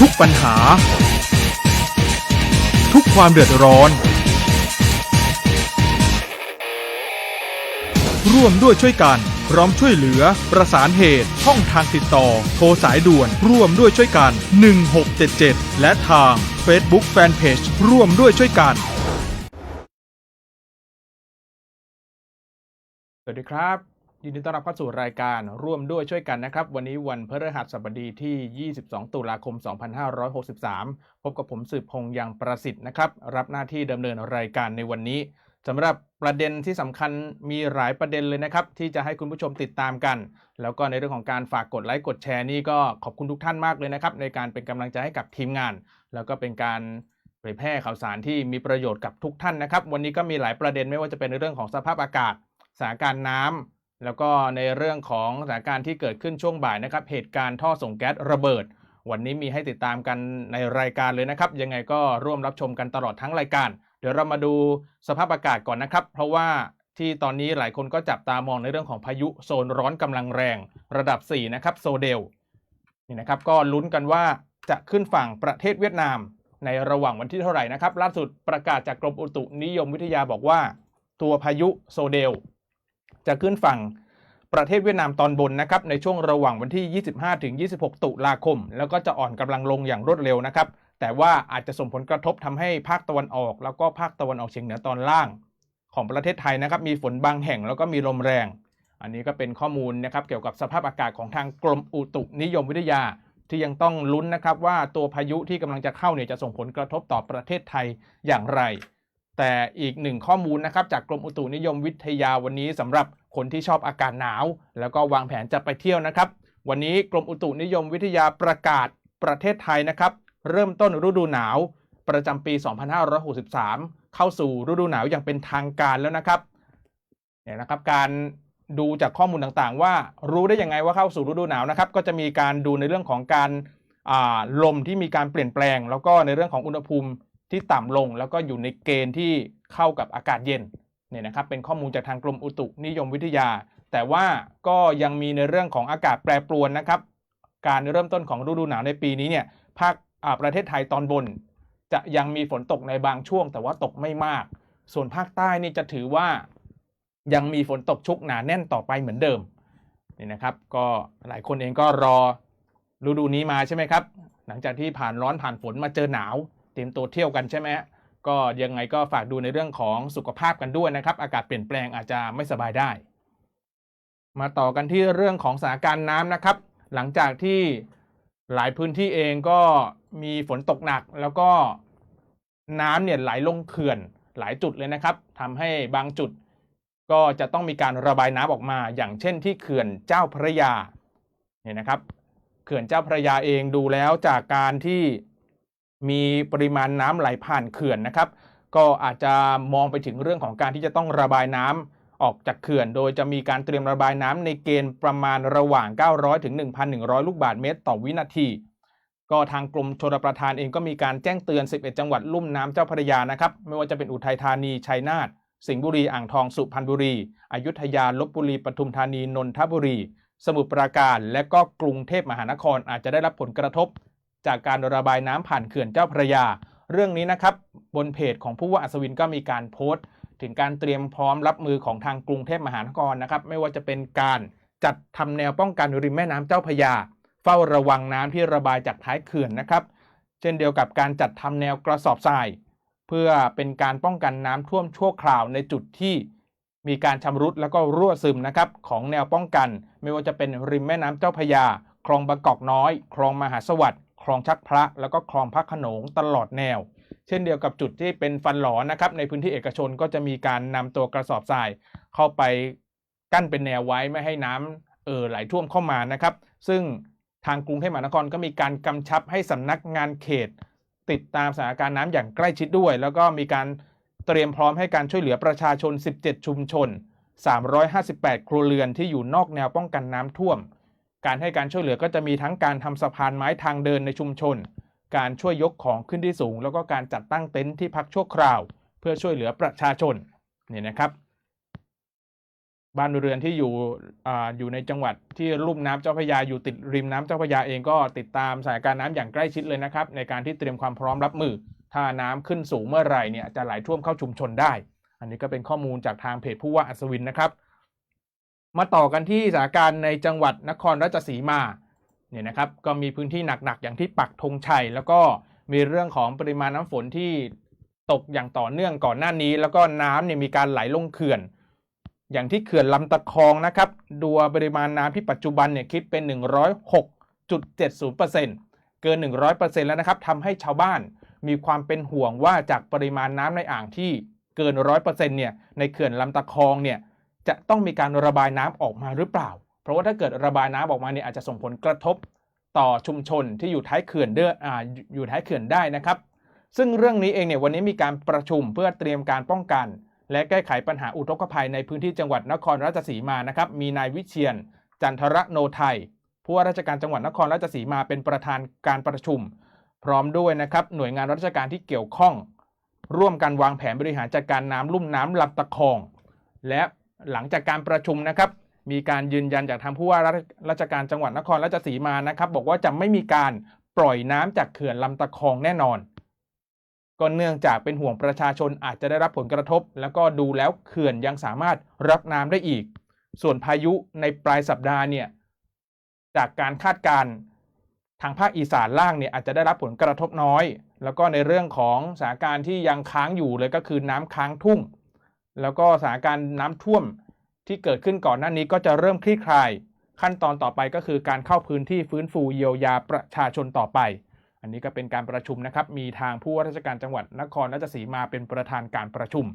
ทุกปัญหา ทุกความเดือดร้อน ร่วมด้วยช่วยกัน พร้อมช่วยเหลือ ประสานเหตุ ช่องทางติดต่อ โทรสายด่วน ร่วมด้วยช่วยกัน 1677 และทาง Facebook Fanpage ร่วมด้วยช่วยกัน สวัสดีครับ ยินดีต้อนรับเข้าสู่รายการร่วมด้วยช่วยกันนะครับ วันนี้วันพฤหัสบดีที่ 22 ตุลาคม 2563 พบกับผมสืบพงษ์ยังประสิทธิ์นะครับ รับหน้าที่ดำเนินรายการในวันนี้สำหรับประเด็นที่สำคัญมีหลายประเด็นเลยนะครับ ที่จะให้คุณผู้ชมติดตามกัน แล้วก็ในเรื่องของการฝากกดไลค์กดแชร์นี่ก็ขอบคุณทุกท่านมากเลยนะครับ ในการเป็นกำลังใจให้กับทีมงาน แล้วก็เป็นการเผยแพร่ข่าวสารที่มีประโยชน์กับทุกท่านนะครับ วันนี้ก็มีหลายประเด็นไม่ว่าจะเป็นในเรื่องของสภาพอากาศสถานการณ์น้ำ แล้วก็ในเรื่องของสถานการณ์ที่เกิดขึ้นช่วงบ่ายนะครับ เหตุการณ์ท่อส่งแก๊สระเบิด วันนี้มีให้ติดตามกันในรายการเลยนะครับ ยังไงก็ร่วมรับชมกันตลอดทั้งรายการ เดี๋ยวเรามาดูสภาพอากาศก่อนนะครับ เพราะว่าที่ตอนนี้หลายคนก็จับตามองในเรื่องของพายุโซนร้อนกำลังแรง ระดับ 4 นะครับโซเดลนี่นะครับ ก็ลุ้นกันว่าจะขึ้นฝั่งประเทศเวียดนาม ในระหว่างวันที่เท่าไหร่นะครับ ล่าสุดประกาศจากกรมอุตุนิยมวิทยาบอกว่า ตัวพายุโซเดล จะขึ้นฝั่งประเทศเวียดนามตอนบนนะครับในช่วงระหว่างวันที่ 25ถึง26 ตุลาคม แล้วก็จะอ่อนกำลังลงอย่างรวดเร็วนะครับ แต่ว่าอาจจะส่งผลกระทบทำให้ภาคตะวันออก แล้วก็ภาคตะวันออกเฉียงเหนือตอนล่าง ของประเทศไทยนะครับมีฝนบางแห่งแล้วก็มีลมแรง อันนี้ก็เป็นข้อมูลนะครับเกี่ยวกับสภาพอากาศของทางกรมอุตุนิยมวิทยา ที่ยังต้องลุ้นนะครับว่าตัวพายุที่กำลังจะเข้าเนี่ยจะส่งผลกระทบต่อประเทศไทยอย่างไร แต่อีกหนึ่งข้อมูลนะครับจากกรมอุตุนิยมวิทยาวันนี้สำหรับคนที่ชอบอากาศหนาว แล้วก็วางแผนจะไปเที่ยวนะครับ วันนี้กรมอุตุนิยมวิทยาประกาศประเทศไทยนะครับ เริ่มต้นฤดูหนาว ประจำปี 2563 เข้าสู่ฤดูหนาวอย่างเป็นทางการแล้วนะครับเนี่ยนะครับการดูจากข้อมูลต่างๆ ว่ารู้ได้ยังไงว่าเข้าสู่ฤดูหนาวนะครับ ก็จะมีการดูในเรื่องของการลมที่มีการเปลี่ยนแปลง แล้วก็ในเรื่องของอุณหภูมิ ที่ต่ำลงแล้วก็อยู่ในเกณฑ์ที่เข้ากับอากาศเย็นเนี่ยนะครับเป็นข้อมูลจากทางกรมอุตุนิยมวิทยา แต่ว่าก็ยังมีในเรื่องของอากาศแปรปรวนนะครับ การเริ่มต้นของฤดูหนาวในปีนี้เนี่ยภาคอ่าประเทศไทยตอนบน จะยังมีฝนตกในบางช่วง แต่ว่าตกไม่มาก ส่วนภาคใต้นี่จะถือว่ายังมีฝนตกชุกหนาแน่นต่อไปเหมือนเดิมนี่นะครับ ก็หลายคนเองก็รอฤดูนี้มาใช่ไหมครับ หลังจากที่ผ่านร้อนผ่านฝนมาเจอหนาว เตรียมตัวเที่ยวกันใช่ไหมฮะก็ยังไงก็ฝากดูในเรื่องของสุขภาพกันด้วยนะครับ อากาศเปลี่ยนแปลงอาจจะไม่สบายได้ มาต่อกันที่เรื่องของสถานการณ์น้ำนะครับ หลังจากที่หลายพื้นที่เองก็มีฝนตกหนัก แล้วก็น้ำเนี่ยไหลลงเขื่อนหลายจุดเลยนะครับทำให้บางจุดก็จะต้องมีการระบายน้ำออกมา อย่างเช่นที่เขื่อนเจ้าพระยาเนี่ยนะครับ เขื่อนเจ้าพระยาเองดูแล้วจากการที่ มีปริมาณน้ำไหลผ่านเขื่อนนะครับ ก็อาจจะมองไปถึงเรื่องของการที่จะต้องระบายน้ำออกจากเขื่อน โดยจะมีการเตรียมระบายน้ำในเกณฑ์ประมาณระหว่าง 900ถึง1,100 ลูกบาศก์เมตร ต่อวินาที ก็ทางกรมชลประทานเองก็มีการแจ้งเตือน 11 จังหวัดลุ่มน้ำเจ้าพระยานะครับ ไม่ว่าจะเป็นอุทัยธานี ชัยนาท สิงห์บุรี อ่างทอง สุพรรณบุรี อยุธยา ลบบุรี ปทุมธานี นนทบุรี สมุทรปราการ และก็กรุงเทพมหานครอาจจะได้รับผลกระทบ จากการระบายน้ำผ่านเขื่อนเจ้าพระยา เรื่องนี้นะครับบนเพจของผู้ว่าอัศวินก็มีการโพสต์ ถึงการเตรียมพร้อมรับมือของทางกรุงเทพมหานครนะครับไม่ว่าจะเป็นการจัดทำแนวป้องกันริมแม่น้ำเจ้าพระยา เฝ้าระวังน้ำที่ระบายจากท้ายเขื่อนนะครับ เช่นเดียวกับการจัดทำแนวกระสอบทราย เพื่อเป็นการป้องกันน้ำท่วมชั่วคราวในจุดที่มีการชำรุดแล้วก็รั่วซึมนะครับของแนวป้องกัน ไม่ว่าจะเป็นริมแม่น้ำเจ้าพระยา คลองบางกอกน้อย คลองมหาสวัสดิ์ คลองชักพระ แล้วก็คลองพระขนงตลอดแนว เช่นเดียวกับจุดที่เป็นฟันหลอนะครับในพื้นที่เอกชนก็จะมีการนำตัวกระสอบทรายเข้าไปกั้นเป็นแนวไว้ไม่ให้น้ำเอ่อไหลท่วมเข้ามานะครับ ซึ่งทางกรุงเทพมหานครก็มีการกำชับให้สำนักงานเขต ติดตามสถานการณ์น้ำอย่างใกล้ชิดด้วย แล้วก็มีการเตรียมพร้อมให้การช่วยเหลือประชาชน 17 ชุมชน 358 ครัวเรือนที่อยู่นอกแนวป้องกันน้ำท่วม การให้การช่วยเหลือก็จะมีทั้งการทำสะพานไม้ทางเดินในชุมชน การช่วยยกของขึ้นที่สูง แล้วก็การจัดตั้งเต็นท์ที่พักชั่วคราว เพื่อช่วยเหลือประชาชนนี่นะครับ บ้านเรือนที่อยู่ออยู่ในจังหวัดที่ลุ่มน้ำเจ้าพระยาอยู่ติดริมน้ำเจ้าพระยาเองก็ติดตามสถานการณ์น้ำอย่างใกล้ชิดเลยนะครับ ในการที่เตรียมความพร้อมรับมือ ถ้าน้ำขึ้นสูงเมื่อไหร่เนี่ยจะไหลท่วมเข้าชุมชนได้ อันนี้ก็เป็นข้อมูลจากทางเพจผู้ว่าอัศวินนะครับ มาต่อกันที่สถานการณ์ในจังหวัดนครราชสีมาเนี่ยนะครับก็มีพื้นที่หนักๆ อย่างที่ปักธงชัย แล้วก็มีเรื่องของปริมาณน้ำฝนที่ตกอย่างต่อเนื่องก่อนหน้านี้ แล้วก็น้ำเนี่ยมีการไหลลงเขื่อน อย่างที่เขื่อนลำตะคองนะครับดูปริมาณน้ำที่ปัจจุบันเนี่ยคิดเป็น 106.70%เกิน 100%แล้วนะครับทำให้ชาวบ้านมีความเป็นห่วงว่าจากปริมาณน้ำในอ่างที่เกิน 100%เนี่ยในเขื่อนลำตะคองเนี่ย จะต้องมีการระบายน้ำออกมาหรือเปล่า เพราะว่าถ้าเกิดระบายน้ำออกมาเนี่ยอาจจะส่งผลกระทบต่อชุมชนที่อยู่ท้ายเขื่อนเด้ออ่าอยู่ท้ายเขื่อนได้นะครับ ซึ่งเรื่องนี้เองเนี่ยวันนี้มีการประชุมเพื่อเตรียมการป้องกัน และแก้ไขปัญหาอุทกภัยในพื้นที่จังหวัดนครราชสีมานะครับ มีนายวิเชียน จันทระโนไทยผู้ว่าราชการจังหวัดนครราชสีมาเป็นประธานการประชุม พร้อมด้วยนะครับหน่วยงานราชการที่เกี่ยวข้อง ร่วมกันวางแผนบริหารจัดการน้ำลุ่มน้ำลำตะคอง และ หลังจากการประชุมนะครับ มีการยืนยันจากทางผู้ว่าราชการจังหวัดนครราชสีมานะครับ บอกว่าจะไม่มีการปล่อยน้ำจากเขื่อนลำตะคองแน่นอน ก็เนื่องจากเป็นห่วงประชาชนอาจจะได้รับผลกระทบ แล้วก็ดูแล้วเขื่อนยังสามารถรับน้ำได้อีก ส่วนพายุในปลายสัปดาห์เนี่ยจากการคาดการณ์ทางภาคอีสานล่างเนี่ยอาจจะได้รับผลกระทบน้อย แล้วก็ในเรื่องของสถานการณ์ที่ยังค้างอยู่เลยก็คือน้ำค้างทุ่ง แล้วก็สถานการณ์น้ำท่วมที่เกิดขึ้นก่อนหน้านี้ก็จะเริ่มคลี่คลาย ขั้นตอนต่อไปก็คือการเข้าพื้นที่ฟื้นฟูเยียวยาประชาชนต่อไป อันนี้ก็เป็นการประชุมนะครับ มีทางผู้ว่าราชการจังหวัดนครราชสีมาเป็นประธานการประชุม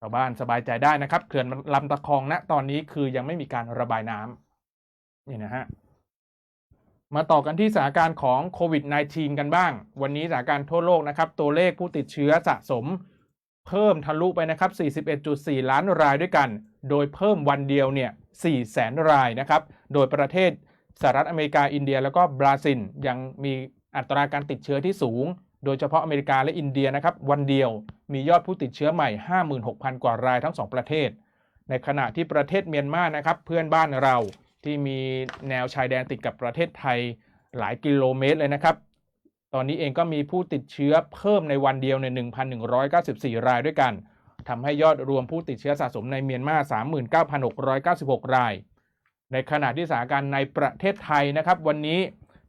ชาวบ้านสบายใจได้นะครับเขื่อนลำตะคองณตอนนี้คือยังไม่มีการระบายน้ำนี่นะฮะมาต่อกันที่สถานการณ์ของโควิด -19 กันบ้าง วันนี้สถานการณ์ทั่วโลกนะครับ ตัวเลขผู้ติดเชื้อสะสม เพิ่มทะลุไปนะครับ 41.4 ล้านรายด้วยกัน โดยเพิ่มวันเดียวเนี่ย 4 แสนรายนะครับ โดยประเทศสหรัฐอเมริกา อินเดีย แล้วก็บราซิล ยังมีอัตราการติดเชื้อที่สูง โดยเฉพาะอเมริกาและอินเดียนะครับ วันเดียวมียอดผู้ติดเชื้อใหม่ 56,000 กว่ารายทั้ง 2 ประเทศ ในขณะที่ประเทศเมียนมานะครับ เพื่อนบ้านเราที่มีแนวชายแดนติดกับประเทศไทยหลายกิโลเมตรเลยนะครับ ตอนนี้เองก็มีผู้ติดเชื้อเพิ่มในวันเดียวใน 1,194 รายด้วยกันทำให้ยอดรวมผู้ติดเชื้อสะสมในเมียนมา 39,696 ราย ในขณะที่สถานการณ์ในประเทศไทยนะครับ วันนี้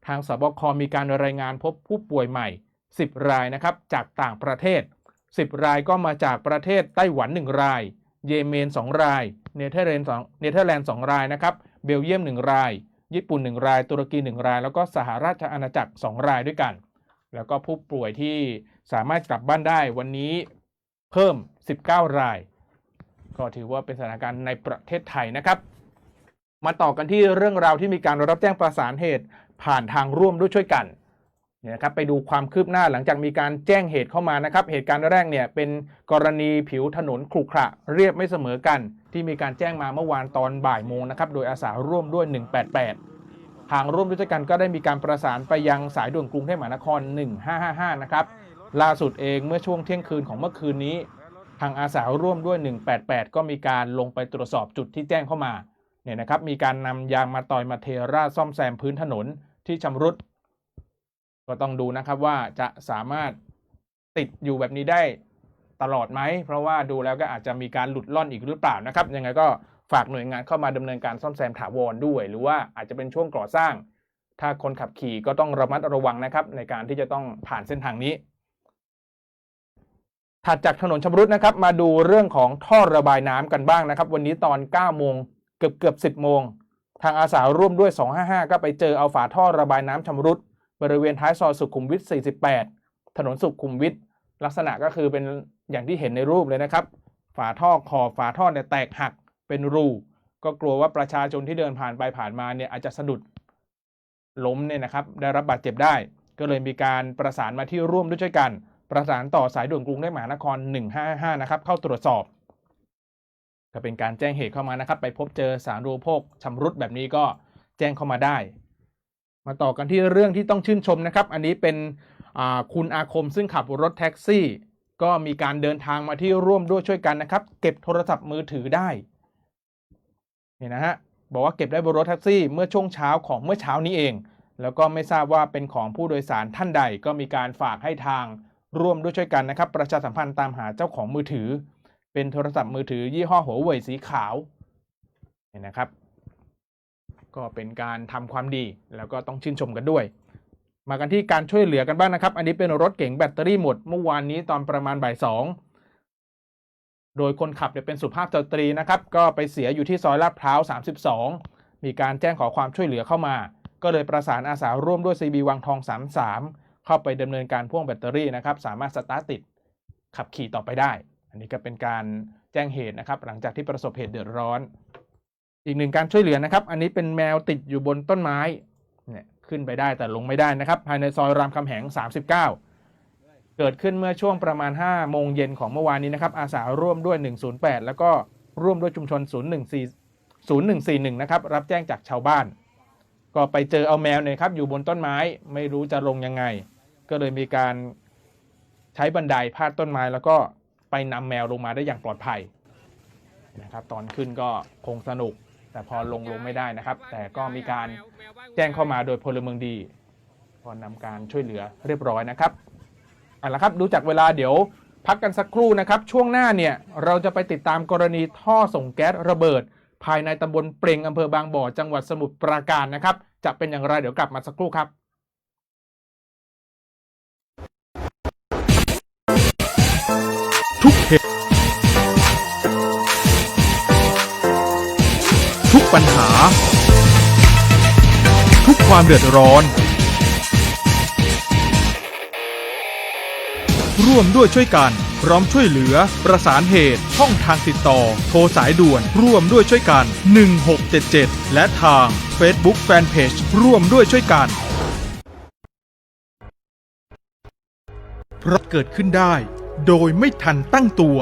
ทางสบคมีการรายงานพบผู้ป่วยใหม่ 10 รายนะครับจากต่างประเทศ 10 รายก็มาจากประเทศไต้หวัน 1 ราย เยเมน 2 ราย เนเธอร์แลนด์2เนเธอร์แลนด์2รายนะครับ เบลเยียม 1 ราย ญี่ปุ่น 1 ราย ตุรกี 1 ราย แล้วก็สหราชอาณาจักร 2 รายด้วยกัน แล้วก็ผู้ป่วยที่สามารถกลับบ้านได้วันนี้เพิ่ม 19 ราย ก็ถือว่าเป็นสถานการณ์ในประเทศไทยนะครับ มาต่อกันที่เรื่องราวที่มีการรับแจ้งประสานเหตุผ่านทางร่วมด้วยช่วยกันเนี่ยนะครับไปดูความคืบหน้าหลังจากมีการแจ้งเหตุเข้ามานะครับ เหตุการณ์แรกเนี่ยเป็นกรณีผิวถนนขรุขระเรียบไม่เสมอกัน ที่มีการแจ้งมาเมื่อวานตอนบ่ายโมงนะครับ โดยอาสาร่วมด้วย 188 ทางร่วมด้วยกันก็ได้มีการประสานไปยังสายด่วนกรุงเทพมหานคร 1555 นะครับ ล่าสุดเองเมื่อช่วงเที่ยงคืนของเมื่อคืนนี้ ทางอาสาร่วมด้วย 188 ก็มีการลงไปตรวจสอบจุดที่แจ้งเข้ามาเนี่ยนะครับมีการนำยางมาต่อยมาเทราซ่อมแซมพื้นถนนที่ชำรุด ก็ต้องดูนะครับว่าจะสามารถติดอยู่แบบนี้ได้ตลอดไหม เพราะว่าดูแล้วก็อาจจะมีการหลุดล่อนอีกหรือเปล่านะครับ ยังไงก็ ฝากหน่วยงานเข้ามาดำเนินการซ่อมแซมถาวรด้วย หรือว่าอาจจะเป็นช่วงก่อสร้าง ถ้าคนขับขี่ก็ต้องระมัดระวังนะครับ ในการที่จะต้องผ่านเส้นทางนี้ ถัดจากถนนชำรุดนะครับ มาดูเรื่องของท่อระบายน้ำกันบ้างนะครับ วันนี้ตอน9โมงเกือบเกือบ10โมงทางอาสาร่วมด้วย 255 ก็ไปเจอเอาฝาท่อระบายน้ำชำรุด บริเวณท้ายซอยสุขุมวิท 48 ถนนสุขุมวิท ลักษณะก็คือเป็นอย่างที่เห็นในรูปเลยนะครับ ฝาท่อขอบฝาท่อเนี่ยแตกหัก เป็นรู ก็กลัวว่าประชาชนที่เดินผ่านไปผ่านมาเนี่ยอาจจะสะดุดล้มเนี่ยนะครับได้รับบาดเจ็บได้ ก็เลยมีการประสานมาที่ร่วมด้วยช่วยกัน ประสานต่อสายด่วนกรุงเทพมหานคร 155 นะครับเข้าตรวจสอบ ก็เป็นการแจ้งเหตุเข้ามานะครับ ไปพบเจอสารรูโภคชำรุดแบบนี้ก็แจ้งเข้ามาได้ มาต่อกันที่เรื่องที่ต้องชื่นชมนะครับ อันนี้เป็นคุณอาคมซึ่งขับรถแท็กซี่ ก็มีการเดินทางมาที่ร่วมด้วยช่วยกันนะครับ เก็บโทรศัพท์มือถือได้ นี่นะฮะบอกว่าเก็บได้บนรถแท็กซี่เมื่อช่วงเช้าของเมื่อเช้านี้เอง แล้วก็ไม่ทราบว่าเป็นของผู้โดยสารท่านใดก็มีการฝากให้ทางร่วมด้วยช่วยกันนะครับ ประชาสัมพันธ์ตามหาเจ้าของมือถือ เป็นโทรศัพท์มือถือยี่ห้อหัวเว่ยสีขาวเนี่ยนะครับ ก็เป็นการทำความดีแล้วก็ต้องชื่นชมกันด้วย มากันที่การช่วยเหลือกันบ้างนะครับ อันนี้เป็นรถเก๋งแบตเตอรี่หมดเมื่อวานนี้ตอนประมาณบ่ายสอง โดยคนขับเนี่ยเป็นสุภาพสตรีนะครับ ก็ไปเสียอยู่ที่ซอยลาดพร้าว 32 มีการแจ้งขอความช่วยเหลือเข้ามา ก็เลยประสานอาสาร่วมด้วย CB วังทอง 33 เข้าไปดำเนินการพ่วงแบตเตอรี่นะครับ สามารถสตาร์ทติดขับขี่ต่อไปได้ อันนี้ก็เป็นการแจ้งเหตุนะครับ หลังจากที่ประสบเหตุเดือดร้อน อีกหนึ่งการช่วยเหลือนะครับ อันนี้เป็นแมวติดอยู่บนต้นไม้ เนี่ยขึ้นไปได้แต่ลงไม่ได้นะครับ ภายในซอยรามคำแหง 39 เกิดขึ้นเมื่อช่วงประมาณ 5 โมงเย็นของเมื่อวานนี้นะครับ อาสาร่วมด้วย 108 แล้วก็ร่วมด้วยชุมชน 014 0141 นะครับ รับแจ้งจากชาวบ้าน ก็ไปเจอเอาแมวเนี่ยครับ อยู่บนต้นไม้ไม่รู้จะลงยังไง ก็เลยมีการใช้บันไดพาดต้นไม้ แล้วก็ไปนำแมวลงมาได้อย่างปลอดภัยนะครับ ตอนขึ้นก็คงสนุก แต่พอลงลงไม่ได้นะครับ แต่ก็มีการแจ้งเข้ามาโดยพลเมืองดี พอนำการช่วยเหลือเรียบร้อยนะครับ เอาละครับดูจากเวลาเดี๋ยวพักกันสักครู่นะครับ ช่วงหน้าเนี่ยเราจะไปติดตามกรณีท่อส่งแก๊สระเบิด ภายในตำบลเปรงอำเภอบางบ่อจังหวัดสมุทรปราการนะครับ จะเป็นอย่างไรเดี๋ยวกลับมาสักครู่ครับทุกเหตุทุกปัญหา ทุกความเดือดร้อน ร่วมด้วยช่วยกัน พร้อมช่วยเหลือ ประสานเหตุ ช่องทางติดต่อ โทรสายด่วน ร่วมด้วยช่วยกัน 1677 และทาง Facebook Fanpage ร่วมด้วยช่วยกัน เพราะเกิดขึ้นได้ โดยไม่ทันตั้งตัว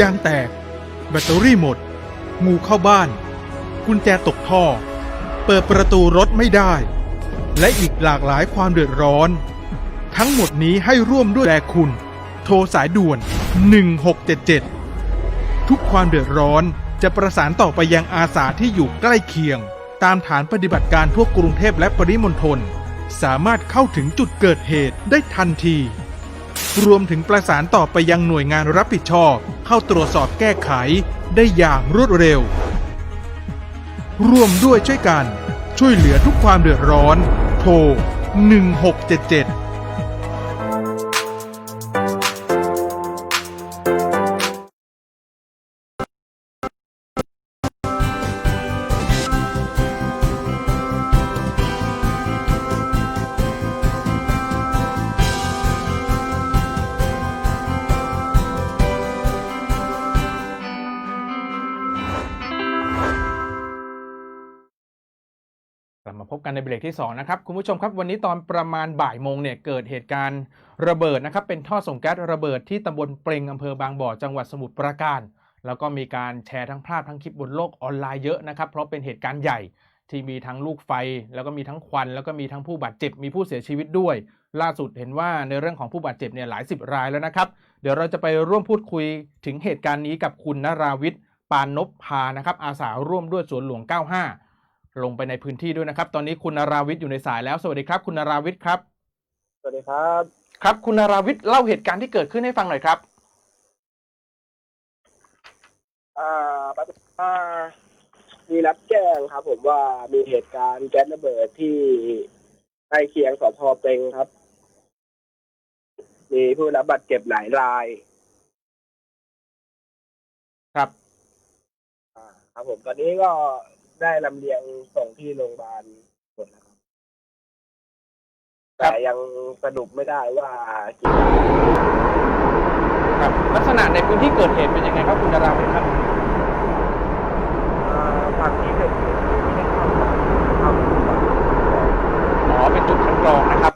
ยางแตก แบตเตอรี่หมด งูเข้าบ้าน กุญแจตกท่อ เปิดประตูรถไม่ได้ และอีกหลากหลายความเดือดร้อน ทั้งหมดนี้ให้ร่วมด้วยแลคุณ โทรสายด่วน 1677 ทุกความเดือดร้อนจะประสานต่อไปยังอาสาที่อยู่ใกล้เคียง ตามฐานปฏิบัติการทั่วกรุงเทพและปริมณฑลสามารถเข้าถึงจุดเกิดเหตุได้ทันที รวมถึงประสานต่อไปยังหน่วยงานรับผิดชอบ เข้าตรวจสอบแก้ไขได้อย่างรวดเร็ว ร่วมด้วยช่วยกัน ช่วยเหลือทุกความเดือดร้อน โทร 1677 มาพบกันในเบรกที่ 2 นะครับ คุณผู้ชมครับวันนี้ตอนประมาณบ่ายโมงเนี่ยเกิดเหตุการณ์ระเบิดนะครับ เป็นท่อส่งแก๊สระเบิดที่ตำบลเปรงอำเภอบางบ่อจังหวัดสมุทรปราการ แล้วก็มีการแชร์ทั้งภาพทั้งคลิปบนโลกออนไลน์เยอะนะครับ เพราะเป็นเหตุการณ์ใหญ่ที่มีทั้งลูกไฟ แล้วก็มีทั้งควัน แล้วก็มีทั้งผู้บาดเจ็บมีผู้เสียชีวิตด้วย ล่าสุดเห็นว่าในเรื่องของผู้บาดเจ็บเนี่ยหลายสิบรายแล้วนะครับ เดี๋ยวเราจะไปร่วมพูดคุยถึงเหตุการณ์นี้กับคุณนราวิทย์ปานนพพานะครับอาสาร่วมด้วยสวนหลวง 95 ลงไปในพื้นที่ด้วยนะครับ ตอนนี้คุณนาราวิทย์อยู่ในสายแล้ว สวัสดีครับ คุณนาราวิทย์ครับ สวัสดีครับ ครับ คุณนาราวิทย์เล่าเหตุการณ์ที่เกิดขึ้นให้ฟังหน่อยครับ อ่าปฏิบัติว่ามีรับแจ้งครับ ผมว่ามีเหตุการณ์แก๊สระเบิดที่ใกล้เคียงสพเปงครับ มีผู้รับบาดเจ็บหลายราย ครับ อ่า ครับผมตอนนี้ก็ ได้ลำเลียงส่งที่โรงพยาบาลหมดแล้วครับ แต่ยังสรุปไม่ได้ว่ากี่รายครับ ลักษณะในพื้นที่เกิดเหตุเป็นยังไงครับคุณนาราวิทย์ครับอ่าฝั่งที่เกิดเหตุไม่ได้เข้าเข้าฝั่งอ๋อเป็นจุดคัดกรองนะครับ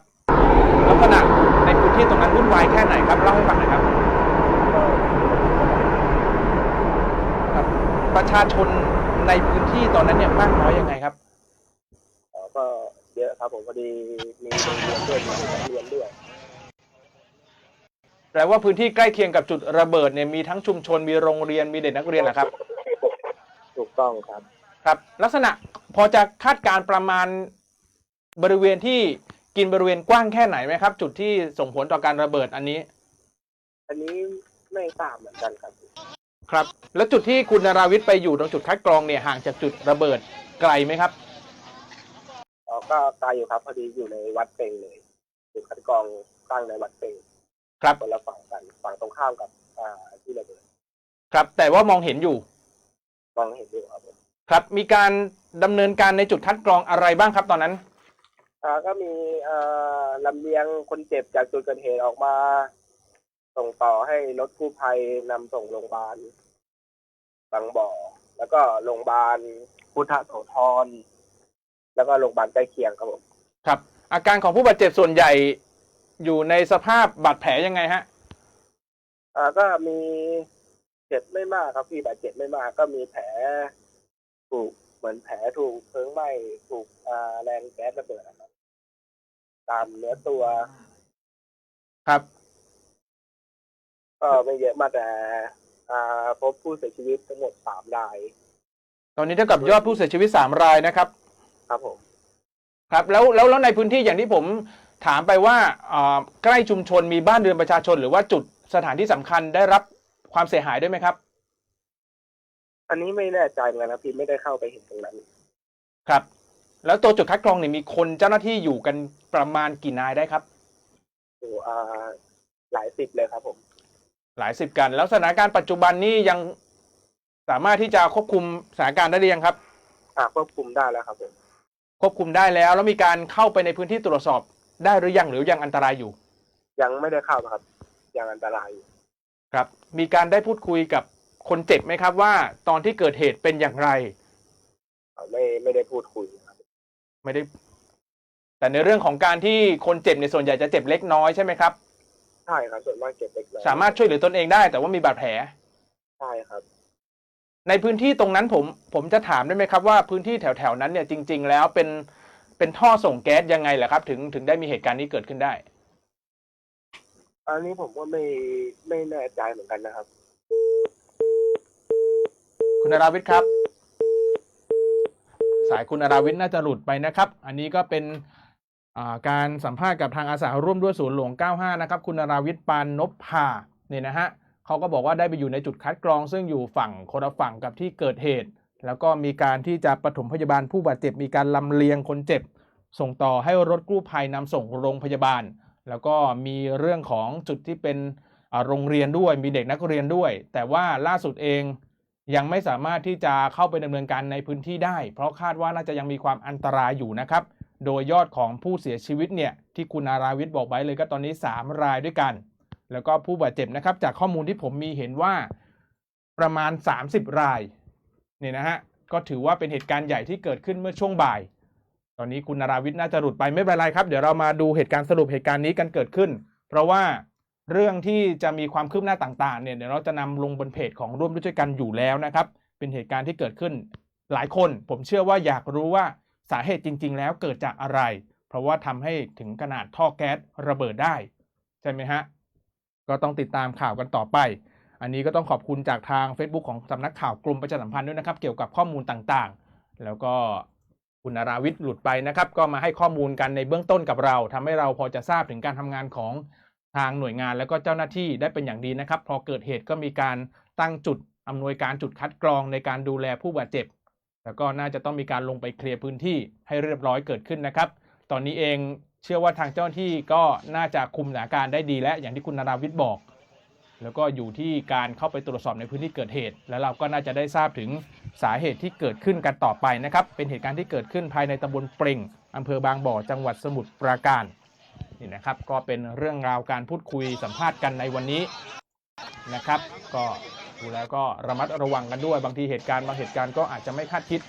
ลักษณะในพื้นที่ตรงนั้นวุ่นวายแค่ไหนครับเล่าให้ฟังหน่อยครับครับประชาชน ในพื้นที่ตอนนั้นเนี่ยมากน้อยยังไงครับอ๋อก็เยอะครับผมพอดีมีโรงเรียนด้วยมีนักเรียนด้วยแปลว่าพื้นที่ใกล้เคียงกับจุดระเบิดเนี่ยมีทั้งชุมชนมีโรงเรียนมีเด็กนักเรียนเหรอครับ ถูกต้องครับ ครับ ลักษณะพอจะคาดการณ์ประมาณบริเวณที่กินบริเวณกว้างแค่ไหนไหมครับ จุดที่ส่งผลต่อการระเบิดอันนี้ อันนี้ไม่ทราบเหมือนกันครับ ครับ แล้วจุดที่คุณนาราวิทย์ไปอยู่ตรงจุดคัดกรองเนี่ยห่างจากจุดระเบิดไกลไหมครับอ๋อก็ไกลอยู่ครับ พอดีอยู่ในวัดเป่งเลยจุดคัดกรองตั้งในวัดเป่งครับคนละฝั่งกันฝั่งตรงข้ามกับอ่าที่ระเบิดครับ แต่ว่ามองเห็นอยู่ มองเห็นอยู่ครับผมครับ มีการดำเนินการในจุดคัดกรองอะไรบ้างครับตอนนั้นอ่าก็มีอ่าลำเลียงคนเจ็บจากจุดเกิดเหตุออกมา ส่งต่อให้รถกู้ภัยนำส่งโรงพยาบาลบางบ่อ แล้วก็โรงพยาบาลพุทธโสธรแล้วก็โรงพยาบาลใกล้เคียงครับผมครับ อาการของผู้บาดเจ็บส่วนใหญ่อยู่ในสภาพบาดแผลยังไงฮะอ่าก็มีเจ็บไม่มากครับพี่บาดเจ็บไม่มาก ก็มีแผลถูกเหมือนแผลถูกเพลิงไหม้ถูกอ่าแรงแก๊สระเบิดนะครับตามเนื้อตัวครับ ก็ไม่เยอะมากแต่อ่าพบผู้เสียชีวิตทั้งหมดสามราย ตอนนี้เท่ากับยอดผู้เสียชีวิต3รายนะครับ ครับผมครับแล้วแล้วแล้วในพื้นที่อย่างที่ผมถามไปว่าอ่าใกล้ชุมชนมีบ้านเรือนประชาชน หรือว่าจุดสถานที่สำคัญได้รับความเสียหายด้วยไหมครับ อันนี้ไม่แน่ใจเหมือนกันนะพี่ไม่ได้เข้าไปเห็นตรงนั้น ครับ แล้วตัวจุดคัดกรองเนี่ยมีคนเจ้าหน้าที่อยู่กันประมาณกี่นายได้ครับอยู่อ่าหลายสิบเลยครับผม หลายสิบกัน แล้วสถานการณ์ปัจจุบันนี้ยังสามารถที่จะควบคุมสถานการณ์ได้หรือยังครับ อ่าควบคุมได้แล้วครับผมควบคุมได้แล้ว แล้วมีการเข้าไปในพื้นที่ตรวจสอบได้หรือยังหรือยังอันตรายอยู่ ยังไม่ได้เข้านะครับ ยังอันตรายอยู่ครับ มีการได้พูดคุยกับคนเจ็บไหมครับ ว่าตอนที่เกิดเหตุเป็นอย่างไรอ่าไม่ไม่ได้พูดคุยครับ ไม่ได้ แต่ในเรื่องของการที่คนเจ็บในยส่วนใหญ่จะเจ็บเล็กน้อยใช่ไหมครับ ใช่ครับส่วนมากเก็บเล็กน้อยสามารถช่วยเหลือตนเองได้ แต่ว่ามีบาดแผล ใช่ครับ ในพื้นที่ตรงนั้นผมผมจะถามได้ไหมครับว่าพื้นที่แถวๆนั้นเนี่ยจริง ๆ แล้วเป็นเป็นท่อส่งแก๊สยังไงเหรอครับ ถึงถึงได้มีเหตุการณ์นี้เกิดขึ้นได้ อันนี้ผมก็ไม่ไม่แน่ใจเหมือนกันนะครับ คุณนาราวิทย์ครับ สายคุณนาราวิทย์น่าจะหลุดไปนะครับ อันนี้ก็เป็นอ่า การสัมภาษณ์กับทางอาสาร่วมด้วยศูนย์หลวง 95 นะครับ คุณนราวิทย์ปานนพพาเนี่ยนะฮะเขาก็บอกว่าได้ไปอยู่ในจุดคัดกรองซึ่งอยู่ฝั่งคนละฝั่งกับที่เกิดเหตุ แล้วก็มีการที่จะปฐมพยาบาลผู้บาดเจ็บ มีการลำเลียงคนเจ็บ ส่งต่อให้รถกู้ภัยนำส่งโรงพยาบาล แล้วก็มีเรื่องของจุดที่เป็นโรงเรียนด้วย มีเด็กนักเรียนด้วย แต่ว่าล่าสุดเองยังไม่สามารถที่จะเข้าไปดำเนินการในพื้นที่ได้ เพราะคาดว่าน่าจะยังมีความอันตรายอยู่นะครับ โดยยอดของผู้เสียชีวิตเนี่ยที่คุณนาราวิทย์บอกไว้เลยก็ตอนนี้ 3 รายด้วยกัน แล้วก็ผู้บาดเจ็บนะครับ จากข้อมูลที่ผมมีเห็นว่าประมาณ 30 รายเนี่ยนะฮะก็ถือว่าเป็นเหตุการณ์ใหญ่ที่เกิดขึ้นเมื่อช่วงบ่าย ตอนนี้คุณนาราวิทย์น่าจะหลุดไปไม่เป็นไรครับ เดี๋ยวเรามาดูเหตุการณ์สรุปเหตุการณ์นี้กันเกิดขึ้น เพราะว่าเรื่องที่จะมีความคืบหน้าต่างๆเนี่ยเดี๋ยวเราจะนำลงบนเพจของร่วมด้ช่วยกันอยู่แล้วนะครับ เป็นเหตุการณ์ที่เกิดขึ้น หลายคนผมเชื่อว่าอยากรู้ว่า สาเหตุจริง ๆ แล้วเกิดจากอะไร เพราะว่าทำให้ถึงขนาดท่อแก๊สระเบิดได้ ใช่ไหมฮะ ก็ต้องติดตามข่าวกันต่อไป อันนี้ก็ต้องขอบคุณจากทาง Facebook ของสำนักข่าวกรมประชาสัมพันธ์ด้วยนะครับ เกี่ยวกับข้อมูลต่างๆ แล้วก็คุณนาราวิทย์หลุดไปนะครับ ก็มาให้ข้อมูลกันในเบื้องต้นกับเราทำให้เราพอจะทราบถึงการทำงานของทางหน่วยงานแล้วก็เจ้าหน้าที่ได้เป็นอย่างดีนะครับ พอเกิดเหตุก็มีการตั้งจุดอำนวยการจุดคัดกรองในการดูแลผู้บาดเจ็บ แล้วก็น่าจะต้องมีการลงไปเคลียร์พื้นที่ให้เรียบร้อยเกิดขึ้นนะครับ ตอนนี้เองเชื่อว่าทางเจ้าหน้าที่ก็น่าจะคุมสถานการณ์ได้ดีและอย่างที่คุณนาราวิทย์บอก แล้วก็อยู่ที่การเข้าไปตรวจสอบในพื้นที่เกิดเหตุ แล้วเราก็น่าจะได้ทราบถึงสาเหตุที่เกิดขึ้นกันต่อไปนะครับ เป็นเหตุการณ์ที่เกิดขึ้นภายในตำบลเปร่งอำเภอบางบ่อจังหวัดสมุทรปราการนี่นะครับ ก็เป็นเรื่องราวการพูดคุยสัมภาษณ์กันในวันนี้นะครับ ก็ ดูแล้วก็ระมัดระวังกันด้วยบางทีเหตุการณ์บางเหตุการณ์ก็อาจจะไม่คาดคิด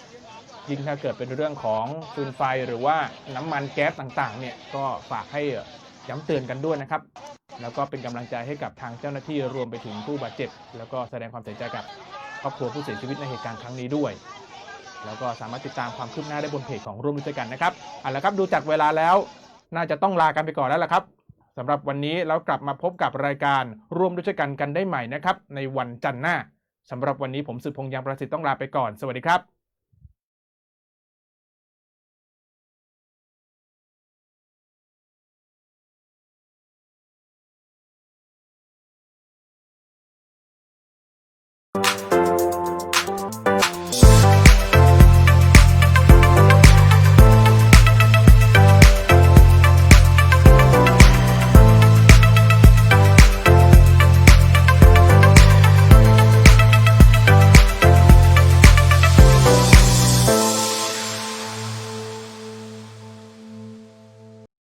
ยิ่งถ้าเกิดเป็นเรื่องของฟืนไฟหรือว่าน้ำมันแก๊สต่างๆเนี่ยก็ฝากให้ย้ำเตือนกันด้วยนะครับ แล้วก็เป็นกำลังใจให้กับทางเจ้าหน้าที่รวมไปถึงผู้บาดเจ็บ แล้วก็แสดงความเสียใจกับครอบครัวผู้เสียชีวิตในเหตุการณ์ครั้งนี้ด้วยแล้วก็สามารถติดตามความคืบหน้าได้บนเพจของร่วมด้วยกันนะครับเอาละครับดูจากเวลาแล้ว น่าจะต้องลากันไปก่อนแล้วล่ะครับ สำหรับวันนี้แล้วกลับมาพบกับรายการร่วมด้วยช่วยกันกันได้ใหม่นะครับในวันจันทร์หน้าสำหรับวันนี้ผมสืบพงษ์ยังประสิทธิ์ต้องลาไปก่อน สวัสดีครับ